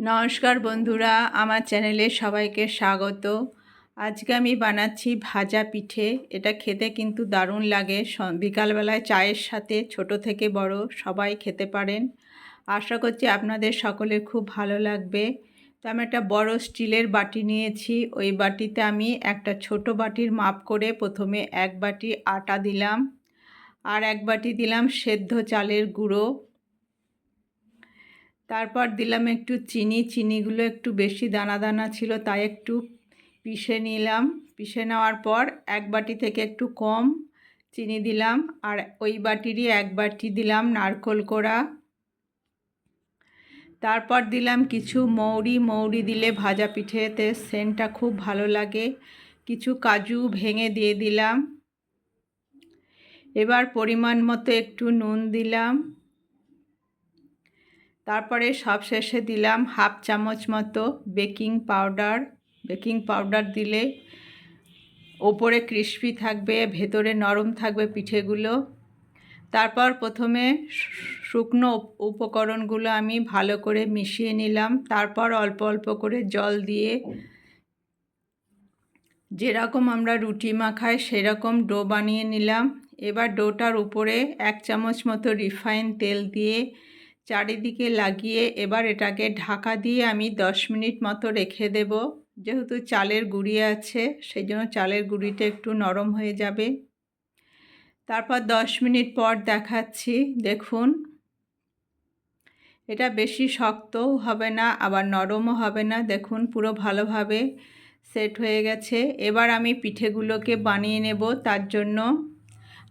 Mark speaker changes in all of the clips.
Speaker 1: নমস্কার বন্ধুরা, আমার চ্যানেলে সবাইকে স্বাগত। আজকে আমি বানাচ্ছি ভাজা পিঠে। এটা খেতে কিন্তু দারুণ লাগে। বিকালবেলায় চায়ের সাথে ছোট থেকে বড় সবাই খেতে পারেন। আশা করছি আপনাদের সকলের খুব ভালো লাগবে। তো আমি একটা বড় স্টিলের বাটি নিয়েছি। ওই বাটিতে আমি একটা ছোট বাটির মাপ করে প্রথমে এক বাটি আটা দিলাম। আর এক বাটি দিলাম সেদ্ধ চালের গুঁড়ো। তারপর দিলাম একটু চিনি, চিনিগুলো একটু বেশি দানা দানা ছিল, তাই একটু পিষে নিলাম। পিষে নেওয়ার পর এক বাটি থেকে একটু কম চিনি দিলাম আর ওই বাটিরই এক বাটি দিলাম নারকোল কোড়া। তারপর দিলাম কিছু মৌরি মৌরি দিলে ভাজা পিঠেতে সেন্টটা খুব ভালো লাগে। কিছু কাজু ভেঙে দিয়ে দিলাম। এবার পরিমাণ মতো একটু নুন দিলাম। তারপরে সব শেষে দিলাম হাফ চামচ মতো বেকিং পাউডার। বেকিং পাউডার দিলে ওপরে ক্রিস্পি থাকবে, ভেতরে নরম থাকবে পিঠেগুলো। তারপর প্রথমে শুকনো উপকরণগুলো আমি ভালো করে মিশিয়ে নিলাম। তারপর অল্প অল্প করে জল দিয়ে যেরকম আমরা রুটি মাখাই সেরকম ডো বানিয়ে নিলাম। এবার ডোটার উপরে এক চামচ মতো রিফাইন তেল দিয়ে চারিদিকে লাগিয়ে এবার এটাকে ঢাকা দিয়ে আমি দশ মিনিট মতো রেখে দেব। যেহেতু চালের গুঁড়ি আছে, সেই জন্য চালের গুঁড়িটা একটু নরম হয়ে যাবে। তারপর দশ মিনিট পর দেখাচ্ছি, দেখুন। এটা বেশি শক্তও হবে না, আবার নরমও হবে না। দেখুন, পুরো ভালোভাবে সেট হয়ে গেছে। এবার আমি পিঠেগুলোকে বানিয়ে নেব, তার জন্য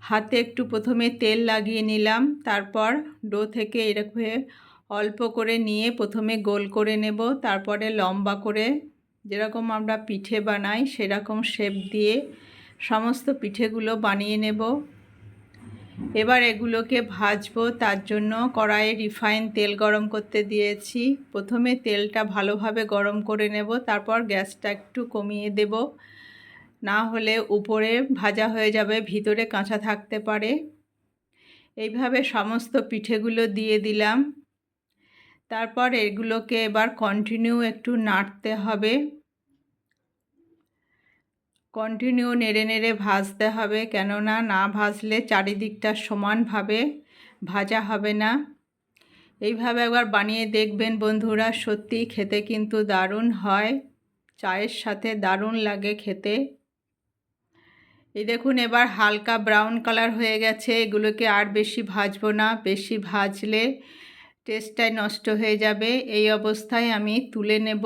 Speaker 1: হাতে একটু প্রথমে তেল লাগিয়ে নিলাম, তারপর ডো থেকে এরকম অল্প করে নিয়ে প্রথমে গোল করে নেব, তারপরে লম্বা করে যেরকম আমরা পিঠে বানাই সেরকম শেপ দিয়ে সমস্ত পিঠেগুলো বানিয়ে নেব। এবার এগুলোকে ভাজবো, তার জন্য কড়াইয়ে রিফাইন তেল গরম করতে দিয়েছি। প্রথমে তেলটা ভালোভাবে গরম করে নেব, তারপর গ্যাসটা একটু কমিয়ে দেব। না হলে উপরে ভাজা হয়ে যাবে, ভিতরে কাঁচা থাকতে পারে। এইভাবে সমস্ত পিঠেগুলো দিয়ে দিলাম। তারপর এগুলোকে এবার কন্টিনিউ একটু নাড়তে হবে। কন্টিনিউ নেড়ে নেড়ে ভাজতে হবে, কেননা না ভাজলে চারিদিকটা সমানভাবে ভাজা হবে না। এইভাবে একবার বানিয়ে দেখবেন বন্ধুরা, সত্যিই খেতে কিন্তু দারুণ হয়। চায়ের সাথে দারুণ লাগে খেতে। এই দেখুন, এবার হালকা ব্রাউন কালার হয়ে গেছে। এগুলোকে আর বেশি ভাজবো না, বেশি ভাজলে টেস্টটাই নষ্ট হয়ে যাবে। এই অবস্থায় আমি তুলে নেব।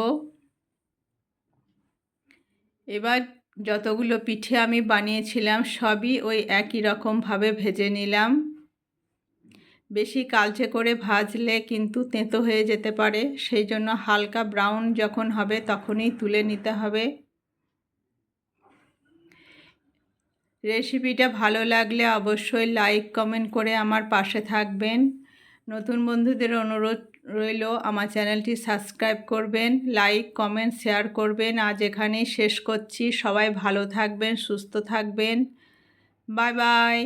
Speaker 1: এবার যতগুলো পিঠে আমি বানিয়েছিলাম, সবই ওই একই রকমভাবে ভেজে নিলাম। বেশি কালচে করে ভাজলে কিন্তু তেঁতো হয়ে যেতে পারে, সেই জন্য হালকা ব্রাউন যখন হবে তখনই তুলে নিতে হবে। রেসিপিটা ভালো লাগলে অবশ্যই লাইক কমেন্ট করে আমার পাশে থাকবেন। নতুন বন্ধুদের অনুরোধ রইল, আমার চ্যানেলটি সাবস্ক্রাইব করবেন লাইক কমেন্ট শেয়ার করবেন। আজ এখানেই শেষ করছি। সবাই ভালো থাকবেন, সুস্থ থাকবেন। Bye bye